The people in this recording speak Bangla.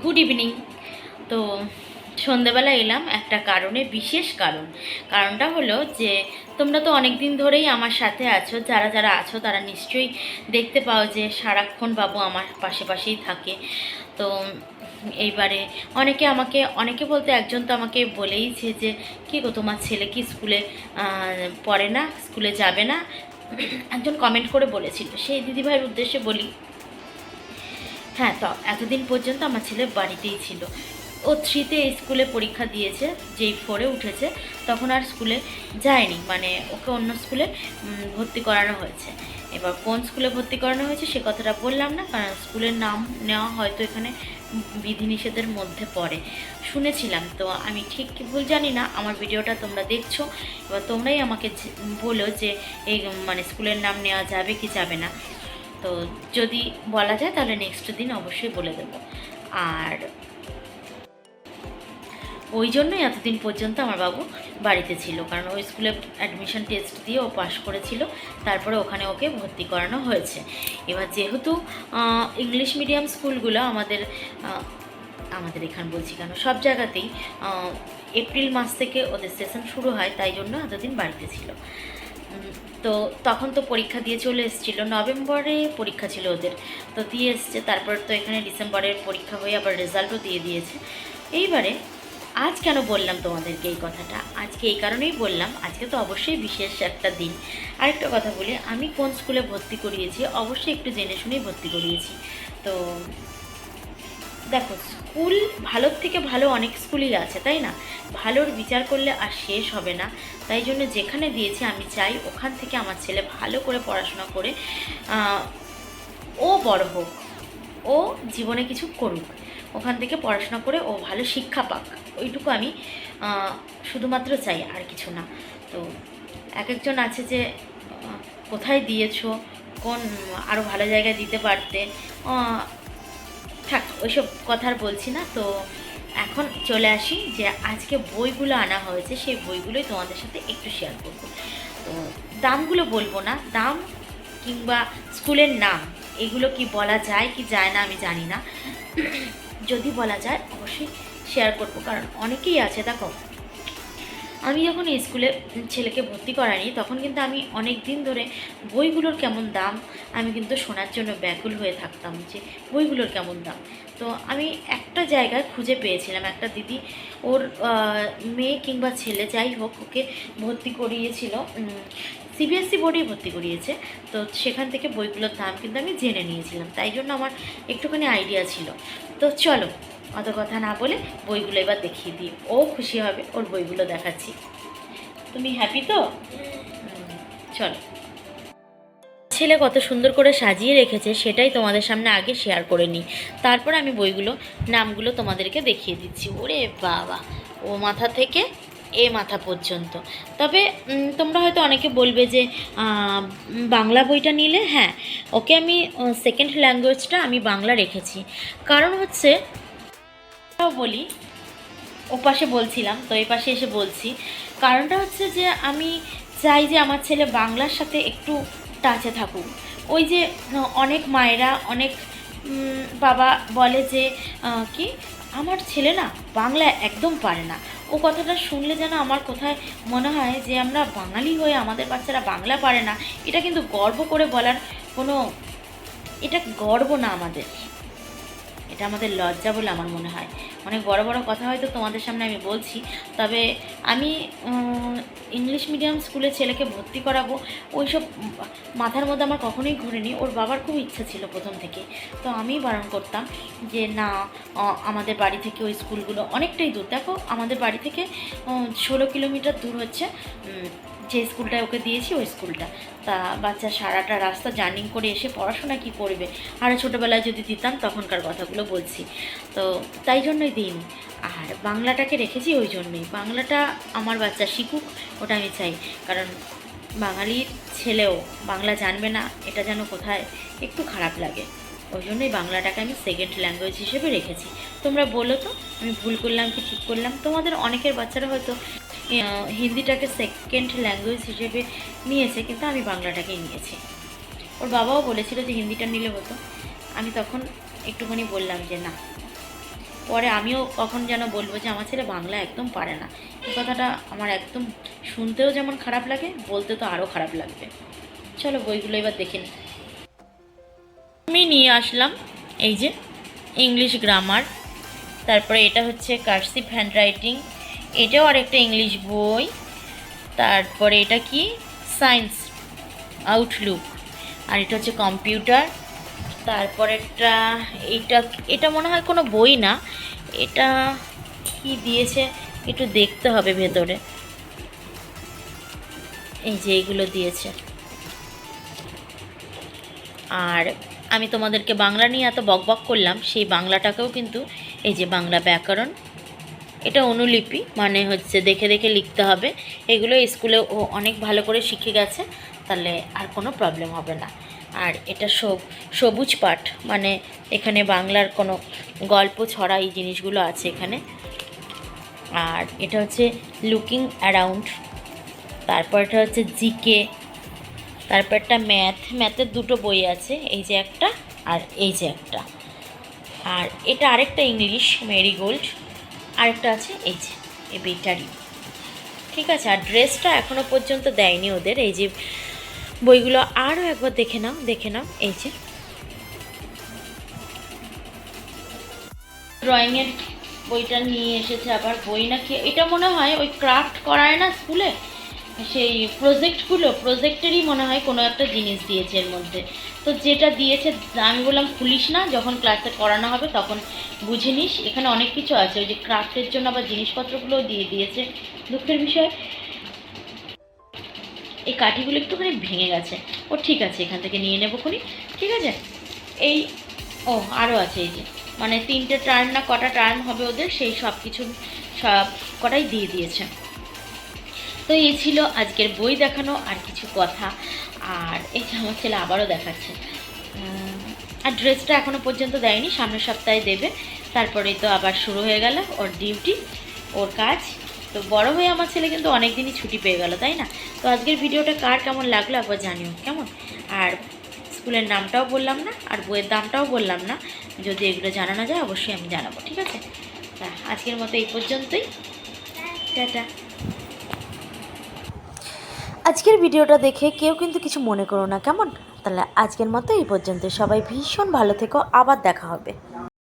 গুড ইভিনিং তো সন্ধেবেলা এলাম একটা কারণে, বিশেষ কারণ। কারণটা হলো যে, তোমরা তো অনেক দিন ধরেই আমার সাথে আছো। যারা যারা আছো, তারা নিশ্চয়ই দেখতে পাও যে, সারাক্ষণ বাবু আমার পাশে পাশেই থাকে। তো এইবারে অনেকে আমাকে, অনেকে বলতে একজন তো আমাকে বলেইছে যে, কী গো, তোমার ছেলে কি স্কুলে পড়ে না? স্কুলে যাবে না? একজন কমেন্ট করে বলেছিল। সেই দিদিভাইয়ের উদ্দেশ্যে বলি হ্যাঁ তো এতদিন পর্যন্ত আমার ছেলে বাড়িতেই ছিল। ও থ্রিতে স্কুলে পরীক্ষা দিয়েছে, যেই ফোরে উঠেছে, তখন আর স্কুলে যায়নি। মানে ওকে অন্য স্কুলে ভর্তি করানো হয়েছে। এবার কোন স্কুলে ভর্তি করানো হয়েছে সে কথাটা বললাম না, কারণ স্কুলের নাম নেওয়া হয়তো এখানে বিধিনিষেধের মধ্যে পড়ে। শুনেছিলাম, তো আমি ঠিক কি ভুল জানি না, আমার ভিডিওটা তোমরা দেখছ। এবার তোমরাই আমাকে বলো যে এই মানে স্কুলের নাম নেওয়া যাবে কি যাবে না। তো যদি বলা যায় তাহলে নেক্সট দিন অবশ্যই বলে দেবো। আর ওই জন্যই এতদিন পর্যন্ত আমার বাবু বাড়িতে ছিল, কারণ ওই স্কুলে অ্যাডমিশন টেস্ট দিয়ে ও পাশ করেছিল, তারপরে ওখানে ওকে ভর্তি করানো হয়েছে। এবার যেহেতু ইংলিশ মিডিয়াম স্কুলগুলো আমাদের আমাদের এখানে বলছি কেন, সব জায়গাতেই এপ্রিল মাস থেকে ওদের সেশন শুরু হয়, তাই জন্য এতদিন বাড়িতে ছিল। তো তখন তো পরীক্ষা দিয়ে চলে এসেছিল। নভেম্বরে পরীক্ষা ছিল ওদের। তো দিয়ে এসছে, তারপর তো এখানে ডিসেম্বরের পরীক্ষা হয়ে আবার রেজাল্টও দিয়ে দিয়েছে। এইবারে আজ কেন বললাম তোমাদেরকে এই কথাটা? আজকে এই কারণেই বললাম, আজকে তো অবশ্যই বিশেষ একটা দিন। আরেকটা কথা বলি, আমি কোন স্কুলে ভর্তি করিয়েছি, অবশ্যই একটু জেনে শুনেই ভর্তি করিয়েছি। তো দেখো, স্কুল ভালোর থেকে ভালো অনেক স্কুলই আছে, তাই না? ভালোর বিচার করলে আর শেষ হবে না। তাই জন্য যেখানে দিয়েছি আমি চাই, ওখান থেকে আমার ছেলে ভালো করে পড়াশোনা করে ও বড় হোক, ও জীবনে কিছু করুক, ওখান থেকে পড়াশোনা করে ও ভালো শিক্ষা পাক। ওইটুকু আমি শুধুমাত্র চাই, আর কিছু না। তো এক একজন আছে যে কোথায় দিয়েছ, কোন আরও ভালো জায়গায় দিতে পারতে থাক, ওইসব কথা আর বলছি না। তো এখন চলে আসি যে আজকে বইগুলো আনা হয়েছে, সেই বইগুলোই তোমাদের সাথে একটু শেয়ার করব। তো দামগুলো বলব না, দাম কিংবা স্কুলের নাম, এগুলো কি বলা যায় কি যায় না আমি জানি না। যদি বলা যায়, অবশ্যই শেয়ার করব, কারণ অনেকেই আছে, দেখো আমি যখন স্কুলে ছেলেকে ভর্তি করাইনি, তখন কিন্তু আমি অনেক দিন ধরে বইগুলোর কেমন দাম, আমি কিন্তু শোনার জন্য ব্যাকুল হয়ে থাকতাম যে বইগুলোর কেমন দাম। তো আমি একটা জায়গায় খুঁজে পেয়েছিলাম, একটা দিদি, ওর মেয়ে কিংবা ছেলে যাই হোক, ওকে ভর্তি করিয়েছিল সিবিএসসি বোর্ডেই ভর্তি করিয়েছে। তো সেখান থেকে বইগুলোর দাম কিন্তু আমি জেনে নিয়েছিলাম, তাই জন্য আমার একটুখানি আইডিয়া ছিল। তো চলো অত কথা না বলে বইগুলো এবার দেখিয়ে দিই। ও খুশি হবে, ওর বইগুলো দেখাচ্ছি। তুমি হ্যাপি তো? চলো। ছেলে কত সুন্দর করে সাজিয়ে রেখেছে, সেটাই তোমাদের সামনে আগে শেয়ার করে নিই। তারপর আমি বইগুলো, নামগুলো তোমাদেরকে দেখিয়ে দিচ্ছি। ওরে বাবা, ও মাথা থেকে এ মাথা পর্যন্ত। তবে তোমরা হয়তো অনেকে বলবে যে বাংলা বইটা নিলে হ্যাঁ ওকে আমি সেকেন্ড ল্যাঙ্গুয়েজটা আমি বাংলা রেখেছি। কারণ হচ্ছে বলি। ও পাশে বলছিলাম, তো এই পাশে এসে বলছি। কারণটা হচ্ছে যে আমি চাই যে আমার ছেলে বাংলার সাথে একটু টাচে থাকুক। ওই যে অনেক মায়েরা, অনেক বাবা বলে যে কি? আমার ছেলে না বাংলা একদম পারে না। ও কথাটা শুনলে যেন আমার কোথায় মনে হয় যে আমরা বাঙালি হয়ে আমাদের বাচ্চারা বাংলা পারে না। এটা কিন্তু গর্ব করে বলার কোনো, এটা গর্ব না আমাদের। এটা আমাদের লজ্জা বলে আমার মনে হয়। অনেক বড় বড় কথা হয়তো তোমাদের সামনে আমি বলছি, তবে আমি ইংলিশ মিডিয়াম স্কুলে ছেলেকে ভর্তি করাবো, ওইসব মাথার মধ্যে আমার কখনোই ঘুরেনি ওর বাবার খুব ইচ্ছা ছিল প্রথম থেকে। তো আমি বারণ করতাম যে, না আমাদের বাড়ি থেকে ওই স্কুলগুলো অনেকটাই দূর। দেখো, আমাদের বাড়ি থেকে ষোলো কিলোমিটার দূর হচ্ছে যে স্কুলটায় ওকে দিয়েছি, ওই স্কুলটা। তা বাচ্চা সারাটা রাস্তা জার্নিং করে এসে পড়াশোনা কি করবে? আরও ছোটোবেলায় যদি দিতাম, তখনকার কথাগুলো বলছি। তো তাই জন্যই দিইনি। আর বাংলাটাকে রেখেছি ওই জন্যই। বাংলাটা আমার বাচ্চা শিখুক, ওটা আমি চাই। কারণ বাঙালির ছেলেও বাংলা জানবে না, এটা যেন কোথায় একটু খারাপ লাগে। ওই জন্যই বাংলাটাকে আমি সেকেন্ড ল্যাঙ্গুয়েজ হিসেবে রেখেছি। তোমরা বলো তো, আমি ভুল করলাম কি ঠিক করলাম? তোমাদের অনেকের বাচ্চারা হয়তো হিন্দিটাকে সেকেন্ড ল্যাঙ্গুয়েজ হিসেবে নিয়েছে, কিন্তু আমি বাংলাটাকেই নিয়েছি। ওর বাবাও বলেছিল যে হিন্দিটা নিলে হতো। আমি তখন একটুখানি বললাম যে না। পরে আমিও কখন যেন বলব যে আমার ছেলে বাংলা একদম পারে না। এই কথাটা আমার একদম শুনতেও যেমন খারাপ লাগে, বলতে তো আরও খারাপ লাগবে। চলো বইগুলো এবার দেখে নিই। আমি নিয়ে আসলাম এই যে ইংলিশ গ্রামার তারপরে এটা হচ্ছে কার্সিভ হ্যান্ডরাইটিং এটাও আরেকটা ইংলিশ বই। তারপরে এটা কি? সায়েন্স আউটলুক আর এটা হচ্ছে কম্পিউটার। তারপরেরটা এটা এটা মনে হয় কোনো বই না। এটা কি দিয়েছে? একটু দেখতে হবে ভেতরে। এই যে এইগুলো দিয়েছে। আর আমি তোমাদেরকে বাংলা নিয়ে এত বকবক করলাম, সেই বাংলাটাকেও কিন্তু, এই যে বাংলা ব্যাকরণ এটা অনুলিপি মানে হচ্ছে দেখে দেখে লিখতে হবে। এগুলো স্কুলে ও অনেক ভালো করে শিখে গেছে, তাহলে আর কোনো প্রবলেম হবে না। আর এটা সব, সবুজ পাঠ মানে এখানে বাংলার কোনো গল্প ছড়া এই জিনিসগুলো আছে এখানে। আর এটা হচ্ছে লুকিং অ্যারাউন্ড তারপর এটা হচ্ছে জিকে, তারপর একটা ম্যাথ ম্যাথের দুটো বই আছে, এই যে একটা আর এই যে একটা। আর এটা আরেকটা ইংলিশ মেরিগোল্ড আরেকটা আছে, এই যে, এই বেটারি। ঠিক আছে, আর ড্রেসটা এখনও পর্যন্ত দেয়নি ওদের, এই যে বইগুলো আরও একবার দেখে নাও দেখে নাও, এই যে। ড্রয়িংয়ের বইটা নিয়ে এসেছে আবার বই নাকি, এটা মনে হয় ওই ক্রাফট করায় না স্কুলে? সেই প্রজেক্টগুলো, প্রজেক্টেরই মনে হয় কোনো একটা জিনিস দিয়েছে এর মধ্যে। তো যেটা দিয়েছে, আমি বললাম খুলিস না, যখন ক্লাসে করানো হবে তখন বুঝে নিস, এখানে অনেক কিছু আছে। ওই যে ক্রাফটের জন্য আবার জিনিসপত্রগুলোও দিয়ে দিয়েছে দুঃখের বিষয়। এই কাঠিগুলো একটুখানি ভেঙে গেছে। ও ঠিক আছে, এখান থেকে নিয়ে নেব খুনি। ঠিক আছে? এই, ও আরও আছে এই যে। মানে তিনটে টার্ন না, কটা টার্ন হবে ওদের, সেই সব কিছু সব কটাই দিয়ে দিয়েছে। তো এই ছিল আজকের বই দেখানো আর কিছু কথা। আর এই যে আমার ছেলে আবারও দেখাচ্ছে। আর ড্রেসটা এখনও পর্যন্ত দেয়নি, সামনের সপ্তাহে দেবে। তারপরেই তো আবার শুরু হয়ে গেল ওর ডিউটি, ওর কাজ। তো বড় হয়ে আমার ছেলে কিন্তু অনেক দিনই ছুটি পেয়ে গেল, তাই না? তো আজকের ভিডিওটা কার কেমন লাগল একবার জানিও, কেমন? আর স্কুলের নামটাও বললাম না, আর বইয়ের দামটাও বললাম না। যদি এগুলো জানানো যায়, অবশ্যই আমি জানাব, ঠিক আছে? আজকের মতো এই পর্যন্তই। টাটা। আজকের ভিডিওটা দেখে কেউ কিন্তু কিছু মনে করো না, কেমন? তাহলে আজকের মতো এই পর্যন্ত সবাই ভীষণ ভালো থেকো, আবার দেখা হবে।